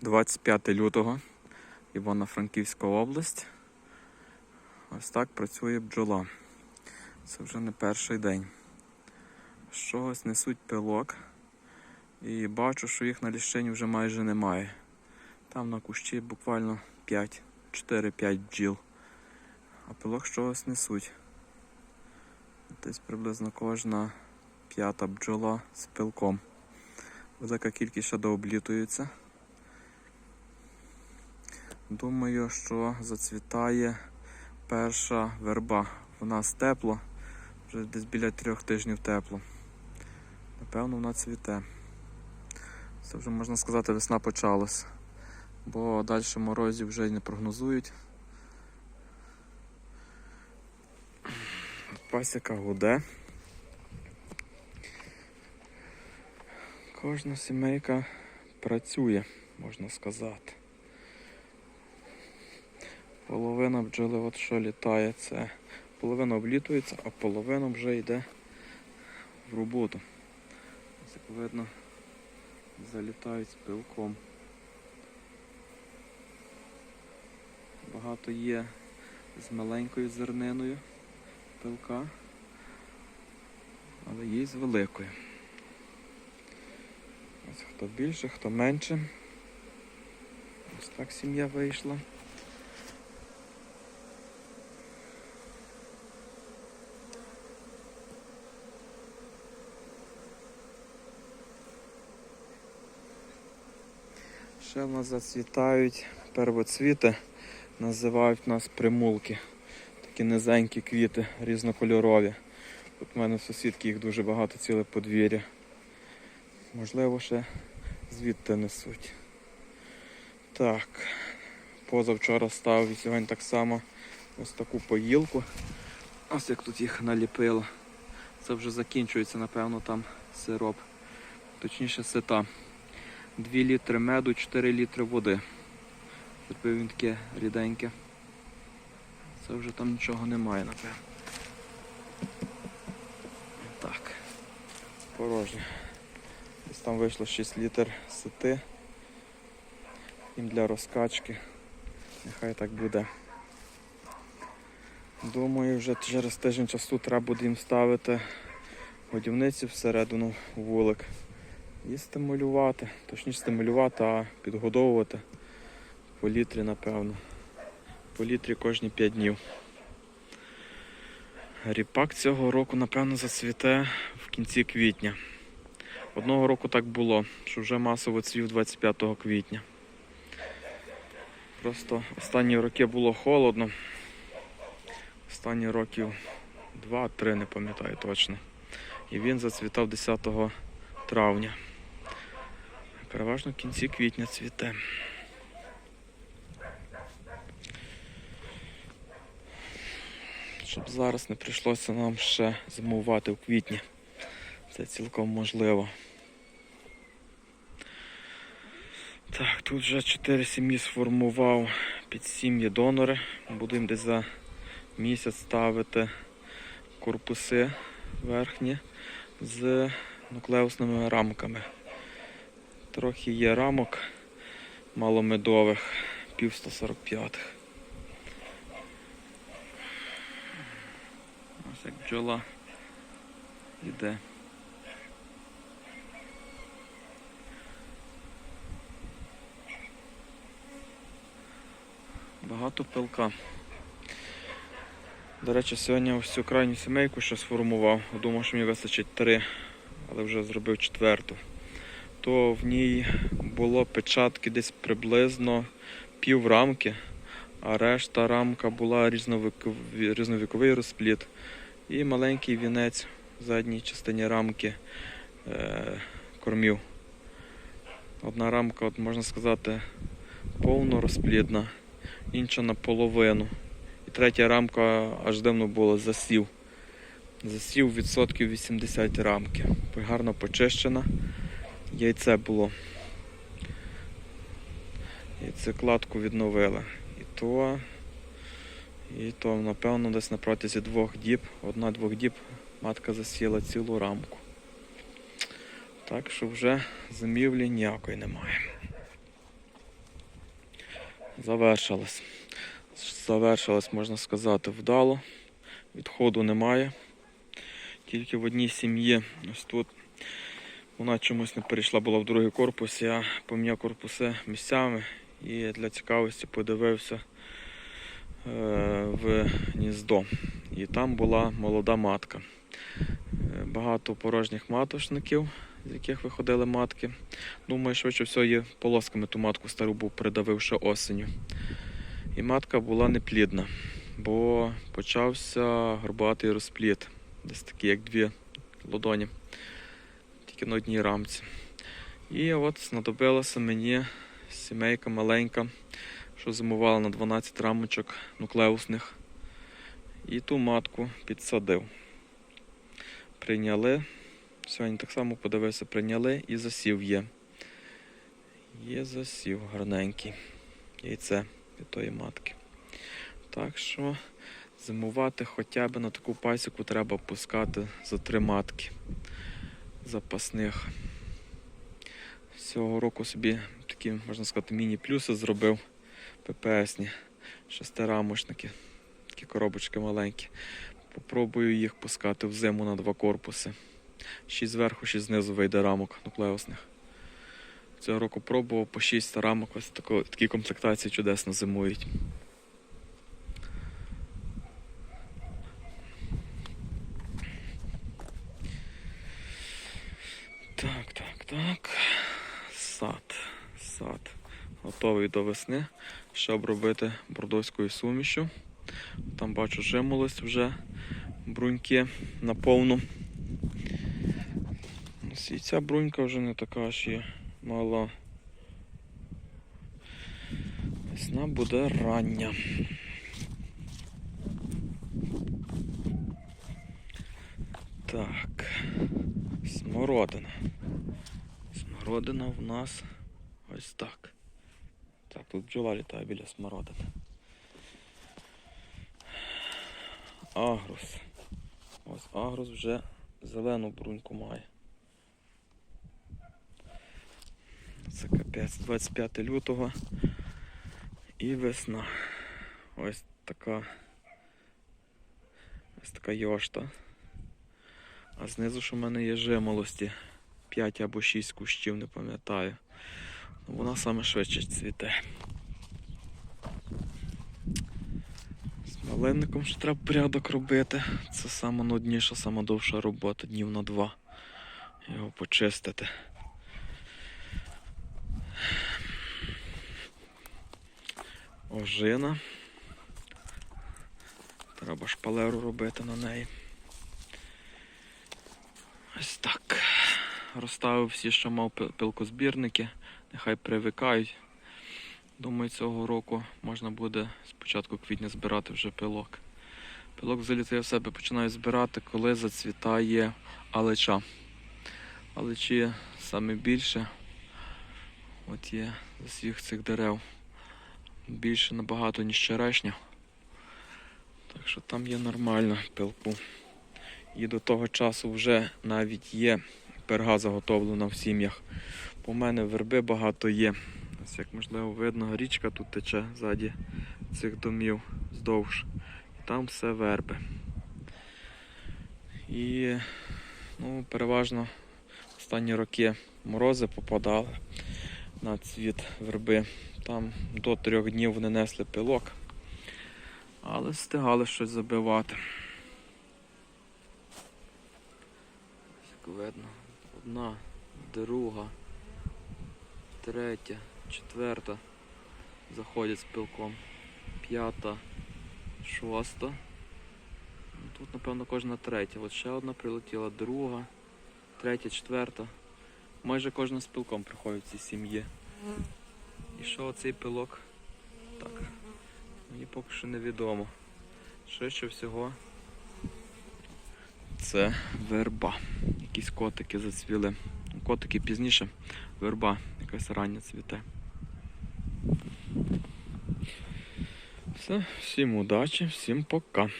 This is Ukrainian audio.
25 лютого, Івано-Франківська область. Ось так працює бджола. Це вже не перший день. З чогось несуть пилок. І бачу, що їх на ліщині вже майже немає. Там на кущі буквально 5, 4-5 бджіл. А пилок з чогось несуть. Десь приблизно кожна п'ята бджола з пилком. Велика кількість ще дооблітується. Думаю, що зацвітає перша верба. У нас тепло, вже десь біля трьох тижнів тепло. Напевно, вона цвіте. Це вже можна сказати, весна почалась. Бо далі морозів вже не прогнозують. Пасіка гуде. Кожна сімейка працює, можна сказати. Половина бджоли от що літає, це половина облітується, а половина вже йде в роботу. Ось як видно, залітають з пилком. Багато є з маленькою зерниною пилка, але є з великою. Ось хто більше, хто менше. Ось так сім'я вийшла. Ще в нас зацвітають первоцвіти, називають нас примулки. Такі низенькі квіти, різнокольорові. Тут в мене сусідки їх дуже багато, ціле подвір'я. Можливо, ще звідти несуть. Так, позавчора став і сьогодні так само ось таку поїлку. Ось як тут їх наліпило. Це вже закінчується, напевно, там сироп. Точніше сита. 2 літри меду, 4 літри води. Зробив він таке ріденьке. Це вже там нічого немає, напевно. Так. Порожнє. Десь там вийшло 6 літр сити. Їм для розкачки. Нехай так буде. Думаю, вже через тиждень часу треба буде їм ставити годівниці всередину вулик. І стимулювати, точніше стимулювати, а підгодовувати по літрі, напевно. По літрі кожні 5 днів. Ріпак цього року, напевно, зацвіте в кінці квітня. Одного року так було, що вже масово цвів 25 квітня. Просто останні роки було холодно. Останні років 2-3, не пам'ятаю точно. І він зацвітав 10 травня. Переважно в кінці квітня цвіте. Щоб зараз не прийшлося нам ще зимувати в квітні. Це цілком можливо. Так, тут вже 4 сім'ї сформував під сім'ї донори. Будемо десь за місяць ставити корпуси верхні з нуклеусними рамками. Трохи є рамок маломедових, пів 145. Ось як бджола йде. Багато пилка. До речі, сьогодні ось цю крайню сімейку ще сформував. Думав, що мені вистачить три, але вже зробив четверту. То в ній було печатки десь приблизно пів рамки, а решта рамка була різновіковий, різновіковий розпліт і маленький вінець в задній частині рамки е, кормів. Одна рамка, от можна сказати, повно розплідна, інша наполовину. І третя рамка аж дивно було засів. Засів відсотків 80 рамки. Гарно почищена. Яйце було. Яйцекладку відновили. І то, і то, напевно, десь на протязі двох діб, одна-двох діб матка засіла цілу рамку. Так що вже зимівлі ніякої немає. завершилась. Завершилась, можна сказати, вдало. Відходу немає. Тільки в одній сім'ї ось тут вона чомусь не перейшла, була в другий корпус. Я поміняв корпуси місцями і для цікавості подивився е, в гніздо. І там була молода матка. Е, Багато порожніх маточників, з яких виходили матки. Думаю, швидше всього її полосками ту матку стару був придавив ще осеню. І матка була неплідна, бо почався горбатий розпліт. Десь такий, як дві ладоні, тільки на одній рамці. І от знадобилася мені сімейка маленька, що зимувала на 12 рамочок нуклеусних. І ту матку підсадив. Прийняли. Сьогодні так само подивився, прийняли і засів є. Є засів гарненький. Яйце від тої матки. Так що зимувати хоча б на таку пасіку треба пускати за три матки запасних. Цього року собі такі, можна сказати, міні-плюси зробив ППСні, шестирамошники, такі коробочки маленькі. Попробую їх пускати в зиму на два корпуси. Шість зверху, шість знизу вийде рамок нуклеусних. Цього року пробував по 6 рамок, ось такі комплектації чудесно зимують. Так, так, так. Сад. Сад. Готовий до весни. Ще обробити бордоською сумішю. Там бачу жимолость вже бруньки наповну. Ось І ця брунька вже не така ж є мала. Весна буде рання. Так, смородина. Смородина в нас ось так. Так, тут бджола літає біля смородини. Агрус. Ось агрус вже зелену бруньку має. Це капець 25 лютого і весна. Ось така ось така йошта. А знизу що в мене є жимолості 5 або 6 кущів, не пам'ятаю. Вона саме швидше цвіте. З малинником ще треба порядок робити. Це сама нудніша, сама довша робота, днів на два. Його почистити. Ожина. Треба шпалеру робити на неї. Ось так. Розставив всі, що мав пил- пилкозбірники. Нехай привикають. Думаю, цього року можна буде з початку квітня збирати вже пилок. Пилок взагалі я в себе починаю збирати, коли зацвітає алеча. Алечі саме більше. От є з усіх цих дерев. Більше набагато, ніж черешня. Так що там є нормально пилку. І до того часу вже навіть є перга заготовлена в сім'ях. У мене верби багато є. Ось як можливо видно, річка тут тече ззаді цих домів вздовж. І там все верби. І ну, переважно останні роки морози попадали на цвіт верби. Там до трьох днів вони несли пилок, але встигали щось забивати. Як видно, одна, друга, третя, четверта заходять з пилком, п'ята, шоста. Ну, Тут, напевно, кожна третя. От ще одна прилетіла, друга, третя, четверта. Майже кожна з пилком приходить в ці сім'ї. І що оцей пилок? Так. Мені поки що невідомо. Швидше всього. Це верба. Якісь котики зацвіли. Котики пізніше, верба якась рання цвіте. Все, всім удачі, всім пока.